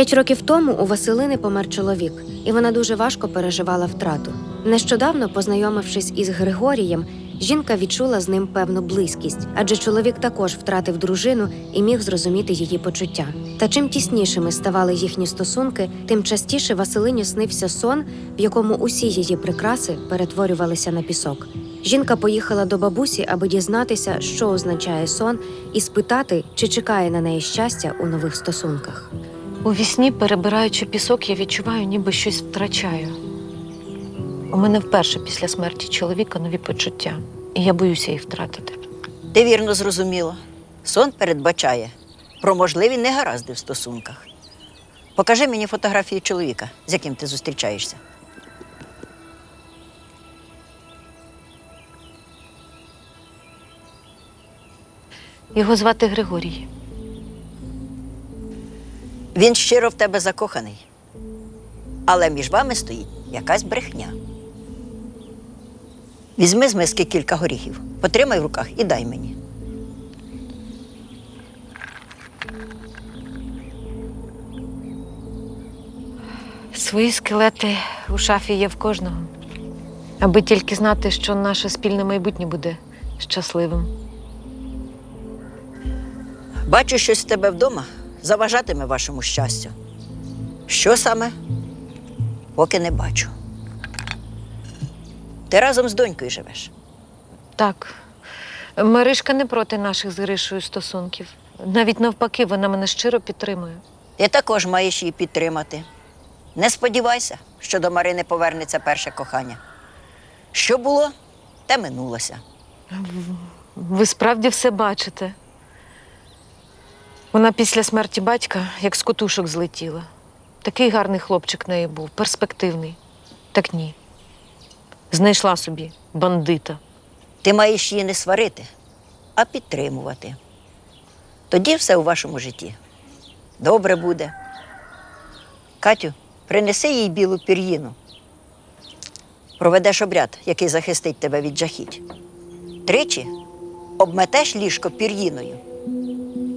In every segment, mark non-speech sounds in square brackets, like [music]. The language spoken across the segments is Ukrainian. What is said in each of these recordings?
П'ять років тому у Василини помер чоловік, і вона дуже важко переживала втрату. Нещодавно, познайомившись із Григорієм, жінка відчула з ним певну близькість, адже чоловік також втратив дружину і міг зрозуміти її почуття. Та чим тіснішими ставали їхні стосунки, тим частіше Василині снився сон, в якому усі її прикраси перетворювалися на пісок. Жінка поїхала до бабусі, аби дізнатися, що означає сон, і спитати, чи чекає на неї щастя у нових стосунках. У вісні, перебираючи пісок, я відчуваю, ніби щось втрачаю. У мене вперше після смерті чоловіка нові почуття, і я боюся їх втратити. Ти вірно зрозуміла. Сон передбачає про можливі негаразди в стосунках. Покажи мені фотографію чоловіка, з яким ти зустрічаєшся. Його звати Григорій. Він щиро в тебе закоханий. Але між вами стоїть якась брехня. Візьми з миски кілька горіхів, потримай в руках і дай мені. Свої скелети у шафі є в кожного, аби тільки знати, що наше спільне майбутнє буде щасливим. Бачу щось в тебе вдома заважатиме вашому щастю. Що саме? Поки не бачу. Ти разом з донькою живеш. Так, Маришка не проти наших з Гришою стосунків. Навіть навпаки, вона мене щиро підтримує. Ти також маєш її підтримати. Не сподівайся, що до Марини повернеться перше кохання. Що було, те минулося. Ви справді все бачите. Вона після смерті батька як з котушок злетіла. Такий гарний хлопчик в неї був, перспективний. Так ні. Знайшла собі бандита. Ти маєш її не сварити, а підтримувати. Тоді все у вашому житті добре буде. Катю, принеси їй білу пір'їну. Проведеш обряд, який захистить тебе від жахіть. Тричі обметеш ліжко пір'їною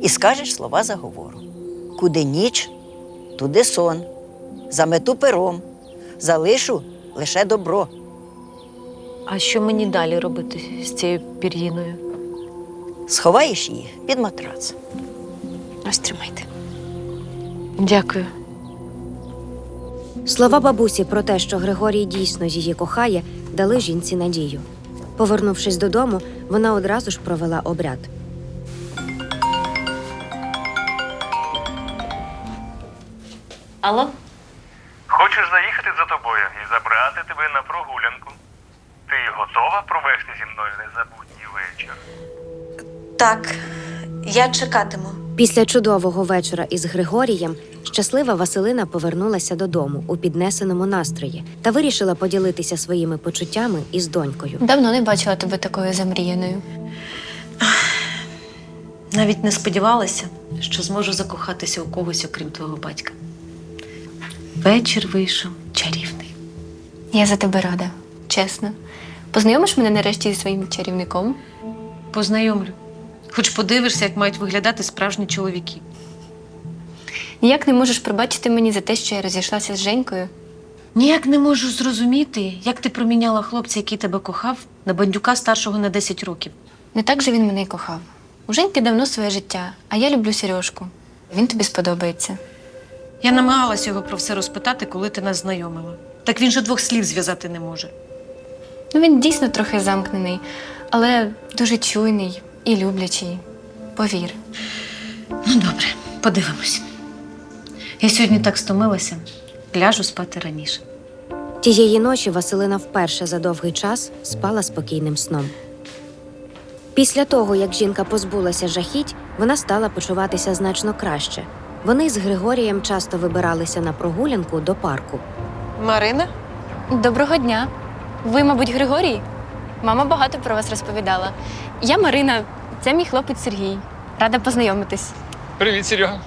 і скажеш слова заговору. Куди ніч, туди сон, замету пером, залишу лише добро. А що мені далі робити з цією пір'їною? Сховаєш її під матрац. Ось тримайте. Дякую. Слова бабусі про те, що Григорій дійсно її кохає, дали жінці надію. Повернувшись додому, вона одразу ж провела обряд. Алло? Хочеш заїхати за тобою і забрати тебе на прогулянку? Ти готова провести зі мною незабутній вечір? Так, я чекатиму. Після чудового вечора із Григорієм щаслива Василина повернулася додому у піднесеному настрої та вирішила поділитися своїми почуттями із донькою. Давно не бачила тебе такою замріяною. Навіть не сподівалася, що зможу закохатися у когось, окрім твого батька. Вечір вийшов чарівний. Я за тебе рада, чесно. Познайомиш мене нарешті зі своїм чарівником? Познайомлю. Хоч подивишся, як мають виглядати справжні чоловіки. Ніяк не можеш пробачити мені за те, що я розійшлася з Женькою. Ніяк не можу зрозуміти, як ти проміняла хлопця, який тебе кохав, на бандюка старшого на 10 років. Не так же він мене й кохав. У Женьки давно своє життя, а я люблю Сережку. Він тобі сподобається. Я намагалась його про все розпитати, коли ти нас знайомила. Так він же двох слів зв'язати не може. Ну він дійсно трохи замкнений, але дуже чуйний і люблячий. Повір. Ну, добре, подивимось. Я сьогодні так стомилася, ляжу спати раніше. Тієї ночі Василина вперше за довгий час спала спокійним сном. Після того, як жінка позбулася жахіть, вона стала почуватися значно краще. Вони з Григорієм часто вибиралися на прогулянку до парку. Марина? Доброго дня. Ви, мабуть, Григорій? Мама багато про вас розповідала. Я Марина, це мій хлопець Сергій. Рада познайомитись. Привіт, Серега.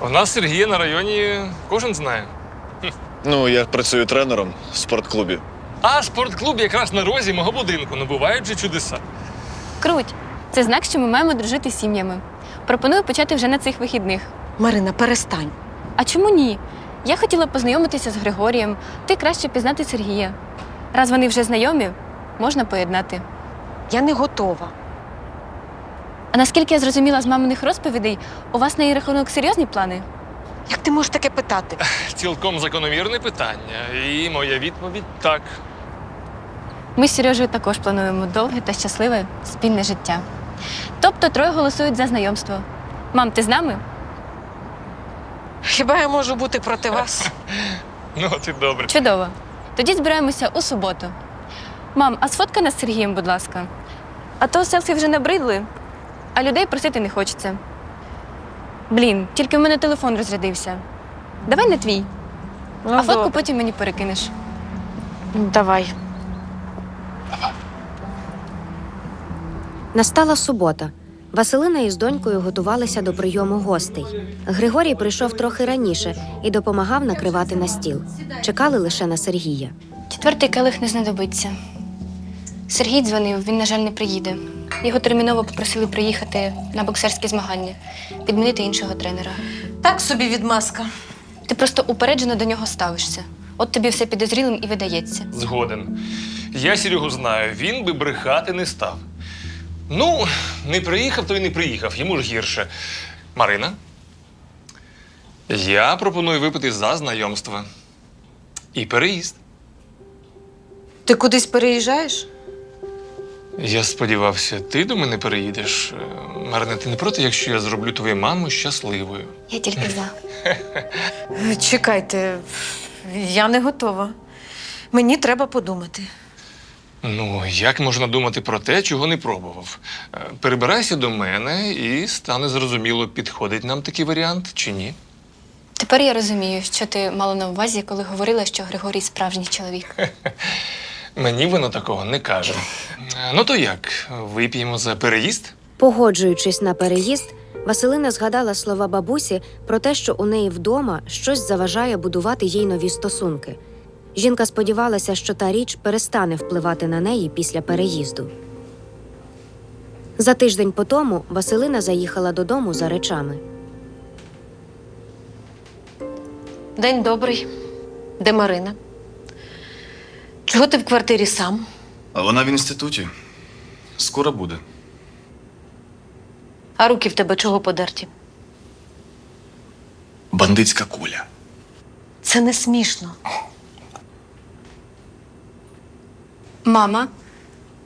У нас Сергія на районі кожен знає. Ну, я працюю тренером в спортклубі. А спортклуб якраз на розі мого будинку. Ну бувають же чудеса. Круть. Це знак, що ми маємо дружити з сім'ями. Пропоную почати вже на цих вихідних. Марина, перестань. А чому ні? Я хотіла познайомитися з Григорієм, ти краще пізнати Сергія. Раз вони вже знайомі, можна поєднати. Я не готова. А наскільки я зрозуміла з маминих розповідей, у вас на її рахунок серйозні плани? Як ти можеш таке питати? [laughs] Цілком закономірне питання. І моя відповідь так. Ми з Сережею також плануємо довге та щасливе спільне життя. Тобто троє голосують за знайомство. Мам, ти з нами? Хіба я можу бути проти вас? [laughs] Ну, от і добре. Чудово. Тоді збираємося у суботу. Мам, а сфоткай нас з Сергієм, будь ласка. А то селфі вже набридли, а людей просити не хочеться. Блін, тільки в мене телефон розрядився. Давай не твій, Ну, а фотку добре. потім мені перекинеш. Давай. Настала субота. Василина із донькою готувалися до прийому гостей. Григорій прийшов трохи раніше і допомагав накривати на стіл. Чекали лише на Сергія. Четвертий келих не знадобиться. Сергій дзвонив, він, на жаль, не приїде. Його терміново попросили приїхати на боксерські змагання, підмінити іншого тренера. Так собі відмазка. Ти просто упереджено до нього ставишся. От тобі все підозрілим і видається. Згоден. Я Серегу знаю, він би брехати не став. Ну, не приїхав, то й не приїхав, йому ж гірше. Марина. Я пропоную випити за знайомство. І переїзд. Ти кудись переїжджаєш? Я сподівався, ти до мене переїдеш. Е, Марина, ти не проти, якщо я зроблю твою маму щасливою. Я тільки за. Чекайте, я не готова. Мені треба подумати. Ну, як можна думати про те, чого не пробував? Е, Перебирайся до мене і стане зрозуміло, підходить нам такий варіант чи ні. Тепер я розумію, що ти мала на увазі, коли говорила, що Григорій справжній чоловік. Мені вона такого не каже. Е, Ну то як, вип'ємо за переїзд? Погоджуючись на переїзд, Василина згадала слова бабусі про те, що у неї вдома щось заважає будувати їй нові стосунки. Жінка сподівалася, що та річ перестане впливати на неї після переїзду. За тиждень по тому Василина заїхала додому за речами. День добрий. Де Марина? Чого ти в квартирі сам? А вона в інституті. Скоро буде. А руки в тебе чого подерті? Бандитська куля. Це не смішно. Мама,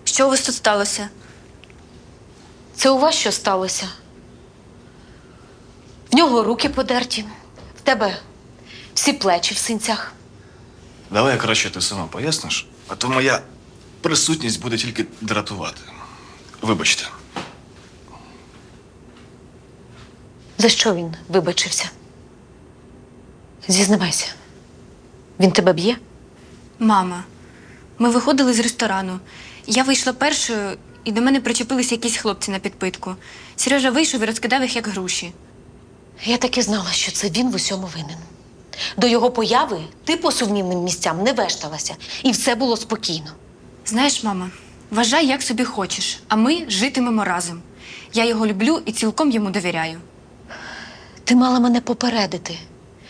що у вас тут сталося? Це у вас що сталося? В нього руки подерті, в тебе всі плечі в синцях. Давай краще ти сама поясниш, а то моя присутність буде тільки дратувати. Вибачте. За що він вибачився? Зізнавайся, він тебе б'є? Мама, ми виходили з ресторану. Я вийшла першою, і до мене причепилися якісь хлопці на підпитку. Сережа вийшов і розкидав їх як груші. Я так і знала, що це він в усьому винен. До його появи ти по сумнівним місцям не вешталася, і все було спокійно. Знаєш, мама, вважай, як собі хочеш, а ми житимемо разом. Я його люблю і цілком йому довіряю. Ти мала мене попередити,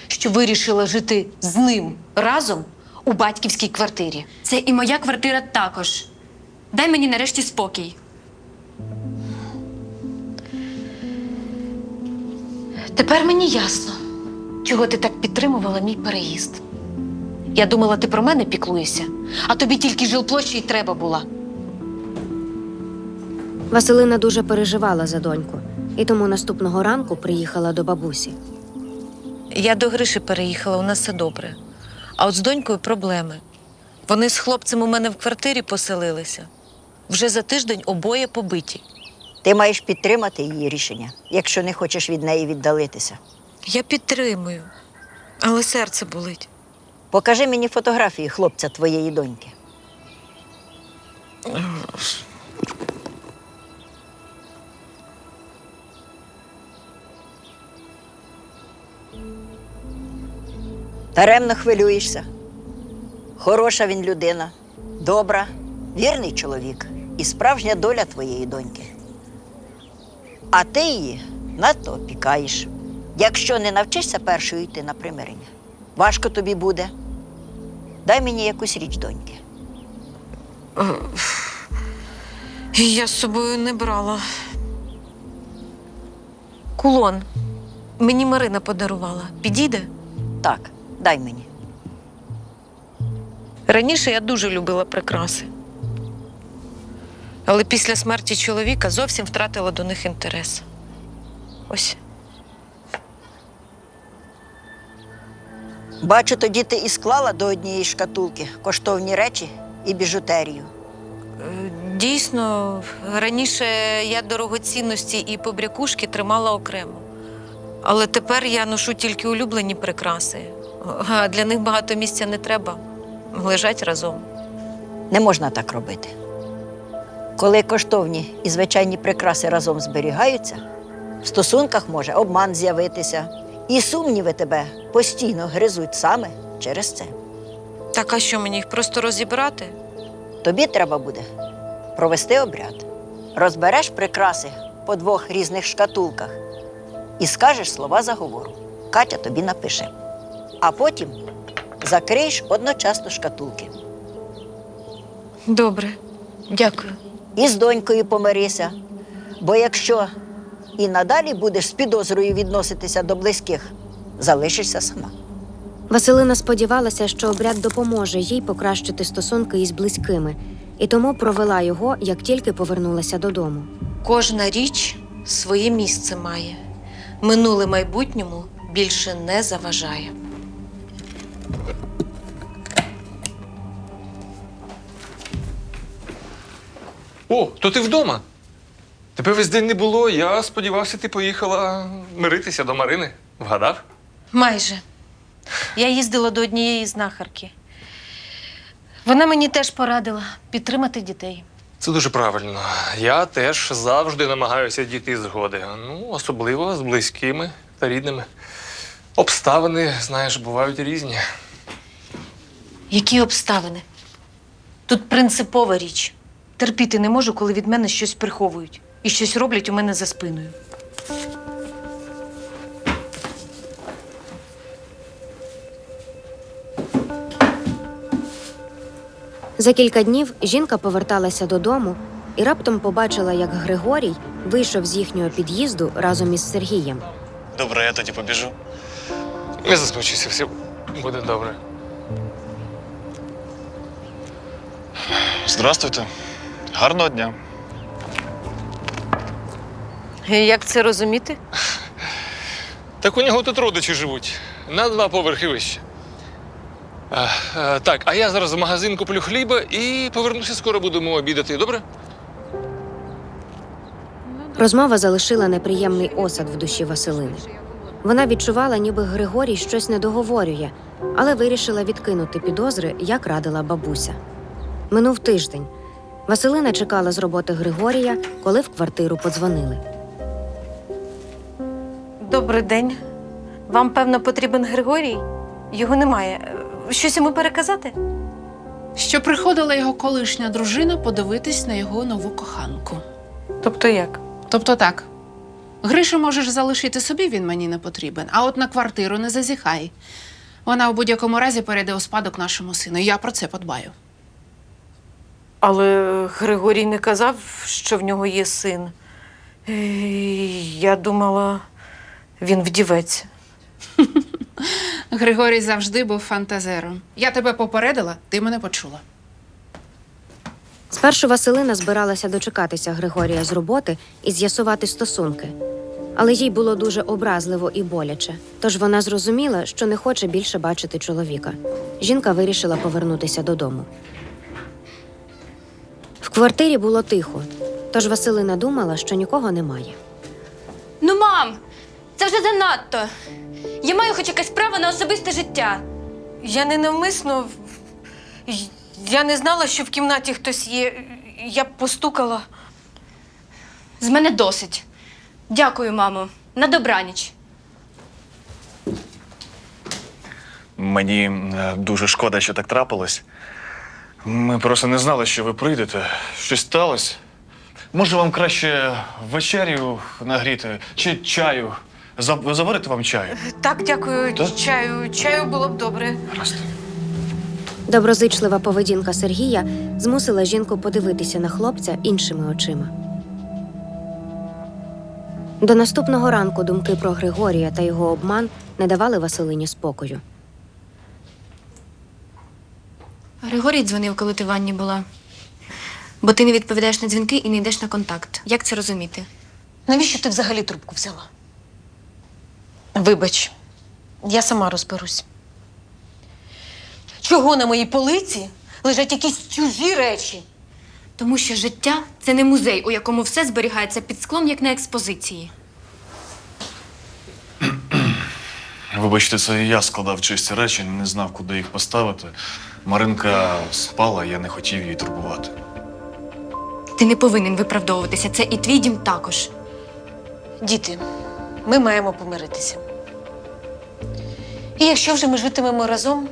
що вирішила жити з ним разом у батьківській квартирі. Це і моя квартира також. Дай мені нарешті спокій. Тепер мені ясно, чого ти так підтримувала мій переїзд. Я думала, ти про мене піклуєшся, а тобі тільки жилплощі й треба була. Василина дуже переживала за доньку і тому наступного ранку приїхала до бабусі. Я до Гриші переїхала, у нас все добре. А от з донькою проблеми. Вони з хлопцем у мене в квартирі поселилися. Вже за тиждень обоє побиті. Ти маєш підтримати її рішення, якщо не хочеш від неї віддалитися. Я підтримую, але серце болить. Покажи мені фотографії хлопця твоєї доньки. Даремно хвилюєшся. Хороша він людина, добра, вірний чоловік і справжня доля твоєї доньки. А ти її надто опікаєш. Якщо не навчишся першою йти на примирення, важко тобі буде. Дай мені якусь річ доньки. Я з собою не брала. Кулон. Мені Марина подарувала. Підійде? Так, дай мені. Раніше я дуже любила прикраси. Але після смерті чоловіка зовсім втратила до них інтерес. Ось. Бачу, тоді ти і склала до однієї шкатулки коштовні речі і біжутерію. Е, Дійсно, раніше я дорогоцінності і побрякушки тримала окремо. Але тепер я ношу тільки улюблені прикраси. А для них багато місця не треба. Лежать разом. Не можна так робити. Коли коштовні і звичайні прикраси разом зберігаються, в стосунках може обман з'явитися, і сумніви тебе постійно гризуть саме через це. Так, а що мені їх просто розібрати? Тобі треба буде провести обряд. Розбереш прикраси по двох різних шкатулках і скажеш слова заговору. Катя тобі напише. А потім закриєш одночасно шкатулки. Добре, дякую. І з донькою помирися. Бо якщо і надалі будеш з підозрою відноситися до близьких, залишишся сама. Василина сподівалася, що обряд допоможе їй покращити стосунки із близькими, і тому провела його, як тільки повернулася додому. Кожна річ своє місце має. Минуле майбутньому більше не заважає. О, то ти вдома. Тебе весь день не було. Я сподівався, ти поїхала миритися до Марини. Вгадав? Майже. Я їздила до однієї знахарки. Вона мені теж порадила підтримати дітей. Це дуже правильно. Я теж завжди намагаюся дійти згоди. Ну, особливо з близькими та рідними. Обставини, знаєш, бувають різні. Які обставини? Тут принципова річ. Терпіти не можу, коли від мене щось приховують і щось роблять у мене за спиною. За кілька днів жінка поверталася додому і раптом побачила, як Григорій вийшов з їхнього під'їзду разом із Сергієм. Добре, я тоді побіжу. Не засмучуйся, все буде добре. Здрастуйте. Гарного дня. Як це розуміти? Так у нього тут родичі живуть. На два поверхи вище. А, а, так, а я зараз в магазин куплю хліба і повернуся, скоро будемо обідати, добре? Розмова залишила неприємний осад в душі Василини. Вона відчувала, ніби Григорій щось не договорює, але вирішила відкинути підозри, як радила бабуся. Минув тиждень. Василина чекала з роботи Григорія, коли в квартиру подзвонили. Добрий день. Вам, певно, потрібен Григорій? Його немає. Щось йому переказати? що приходила його колишня дружина подивитись на його нову коханку. Тобто як? Тобто так. Гришу можеш залишити собі, він мені не потрібен, а от на квартиру не зазіхай. Вона у будь-якому разі перейде у спадок нашому сину. Я про це подбаю. Але Григорій не казав, що в нього є син. Е, Я думала, він вдівець. [laughs] Григорій завжди був фантазером. Я тебе попередила, ти мене почула. Спершу Василина збиралася дочекатися Григорія з роботи і з'ясувати стосунки. Але їй було дуже образливо і боляче, тож вона зрозуміла, що не хоче більше бачити чоловіка. Жінка вирішила повернутися додому. В квартирі було тихо, тож Василина думала, що нікого немає. Ну, мам, це вже занадто. Я маю хоч якесь право на особисте життя. Я не навмисно. Я не знала, що в кімнаті хтось є. Я б постукала. З мене досить. Дякую, мамо. На добраніч. Мені е, дуже шкода, що так трапилось. Ми просто не знали, що ви прийдете. Щось сталося. Може, вам краще вечерю нагріти чи чаю? За- Заварити вам чаю? Так, дякую, Так? чаю. Чаю було б добре. Гаразд. Доброзичлива поведінка Сергія змусила жінку подивитися на хлопця іншими очима. До наступного ранку думки про Григорія та його обман не давали Василині спокою. Григорій дзвонив, коли ти в ванні була. Бо ти не відповідаєш на дзвінки і не йдеш на контакт. Як це розуміти? Навіщо ти взагалі трубку взяла? Вибач, я сама розберусь. Чого на моїй полиці лежать якісь чужі речі? Тому що життя це не музей, у якому все зберігається під склом, як на експозиції. Вибачте, це я складав чисті речі, не знав, куди їх поставити. Маринка спала, я не хотів її турбувати. Ти не повинен виправдовуватися. Це і твій дім також. Діти, ми маємо помиритися. І якщо вже ми житимемо разом,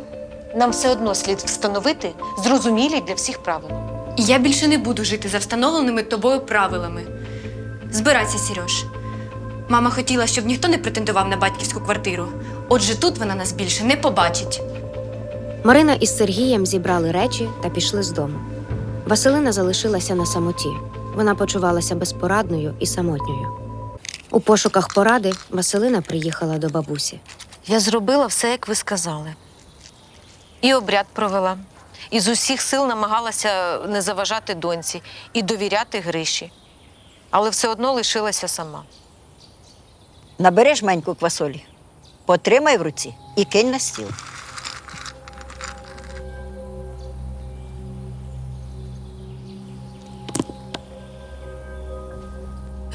нам все одно слід встановити зрозумілі для всіх правила. І я більше не буду жити за встановленими тобою правилами. Збирайся, Сереж. Мама хотіла, щоб ніхто не претендував на батьківську квартиру. Отже, тут вона нас більше не побачить. Марина із Сергієм зібрали речі та пішли з дому. Василина залишилася на самоті. Вона почувалася безпорадною і самотньою. У пошуках поради Василина приїхала до бабусі. Я зробила все, як ви сказали. І обряд провела, і з усіх сил намагалася не заважати доньці і довіряти Гриші. Але все одно лишилася сама. Набери жменьку квасолі, потримай в руці і кинь на стіл.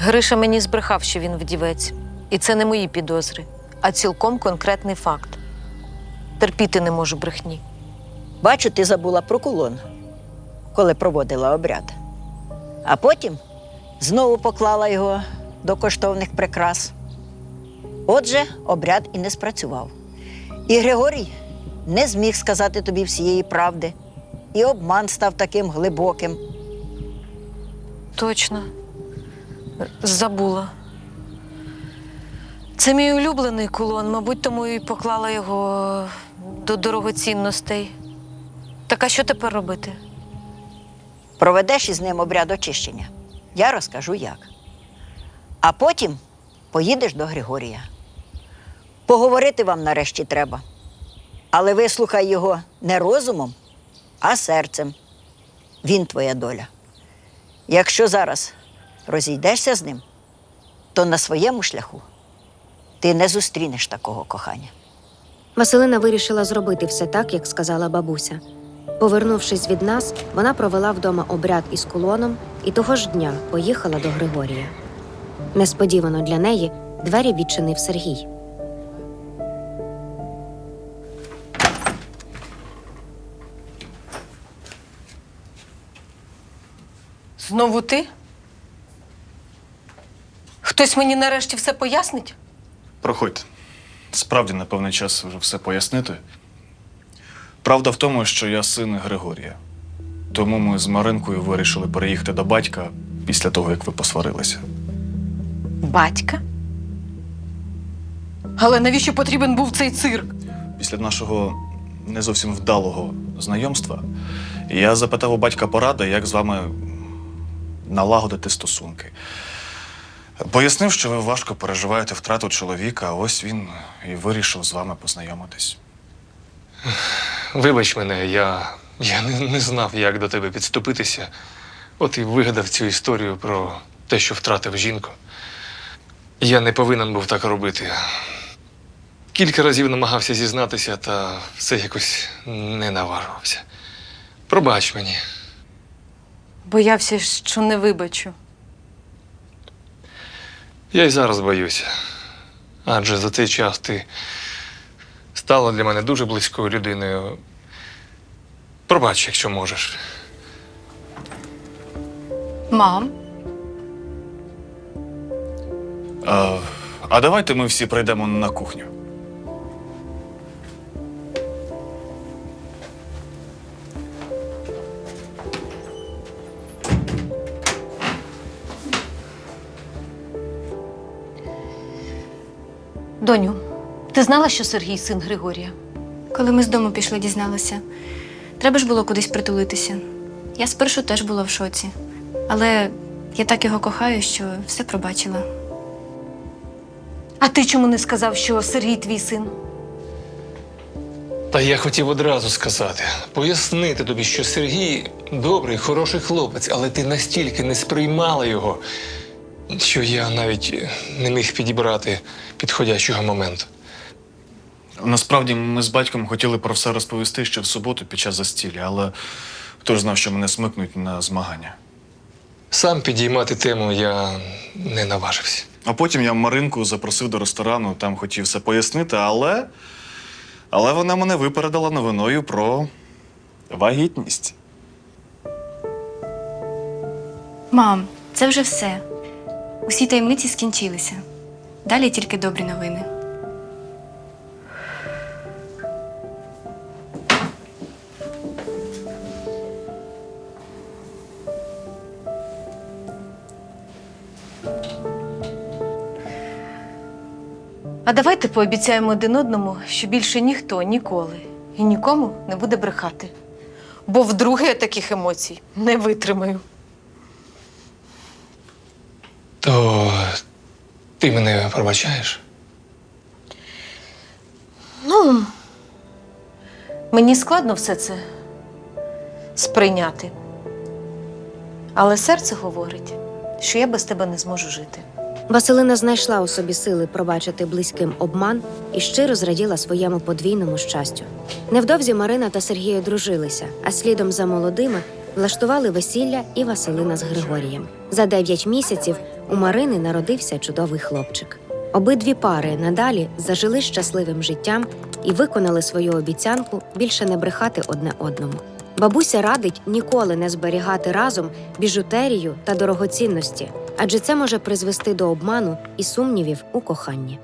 Гриша мені збрехав, що він вдівець. І це не мої підозри, а цілком конкретний факт. Терпіти не можу брехні. Бачу, ти забула про кулон, коли проводила обряд. А потім знову поклала його до коштовних прикрас. Отже, обряд і не спрацював. І Григорій не зміг сказати тобі всієї правди, і обман став таким глибоким. Точно. Забула. Це мій улюблений кулон, мабуть, тому і поклала його до дорогоцінностей. Так а що тепер робити? Проведеш із ним обряд очищення. Я розкажу як. А потім поїдеш до Григорія. Поговорити вам нарешті треба. Але вислухай його не розумом, а серцем. Він твоя доля. Якщо зараз розійдешся з ним, то на своєму шляху ти не зустрінеш такого кохання. Василина вирішила зробити все так, як сказала бабуся. Повернувшись від нас, вона провела вдома обряд із кулоном і того ж дня поїхала до Григорія. Несподівано для неї двері відчинив Сергій. Знову ти? Хтось мені нарешті все пояснить? Проходьте. Справді, на певний час вже все пояснити. Правда в тому, що я син Григорія. Тому ми з Маринкою вирішили переїхати до батька після того, як ви посварилися. Батька? Але навіщо потрібен був цей цирк? Після нашого не зовсім вдалого знайомства я запитав у батька поради, як з вами налагодити стосунки. Пояснив, що ви важко переживаєте втрату чоловіка, а ось він і вирішив з вами познайомитись. Вибач мене, я, я не, не знав, як до тебе підступитися. От і вигадав цю історію про те, що втратив жінку. Я не повинен був так робити. Кілька разів намагався зізнатися, та все якось не наважувався. Пробач мені. Боявся, що не вибачу. Я й зараз боюся. Адже за цей час ти стала для мене дуже близькою людиною. Пробач, якщо можеш. Мам, А, а давайте ми всі прийдемо на кухню. Доню, ти знала, що Сергій син Григорія? коли ми з дому пішли, дізналася. Треба ж було кудись притулитися. Я спершу теж була в шоці. Але я так його кохаю, що все пробачила. А ти чому не сказав, що Сергій твій син? Та я хотів одразу сказати, пояснити тобі, що Сергій добрий, хороший хлопець, але ти настільки не сприймала його, що я навіть не міг підібрати підходящого моменту. Насправді ми з батьком хотіли про все розповісти ще в суботу під час застілля, але хто ж знав, що мене смикнуть на змагання. Сам підіймати тему я не наважився. А потім я Маринку запросив до ресторану, там хотів все пояснити, але. Але вона мене випередила новиною про вагітність. Мам, це вже все. Усі таємниці скінчилися. Далі тільки добрі новини. А давайте пообіцяємо один одному, що більше ніхто ніколи і нікому не буде брехати. Бо вдруге я таких емоцій не витримаю. То ти мене пробачаєш? Ну, мені складно все це сприйняти. Але серце говорить, що я без тебе не зможу жити. Василина знайшла у собі сили пробачити близьким обман і щиро зраділа своєму подвійному щастю. Невдовзі Марина та Сергій одружилися, а слідом за молодими влаштували весілля і Василина з Григорієм. За дев'ять місяців у Марини народився чудовий хлопчик. Обидві пари надалі зажили щасливим життям і виконали свою обіцянку більше не брехати одне одному. Бабуся радить ніколи не зберігати разом біжутерію та дорогоцінності, адже це може призвести до обману і сумнівів у коханні.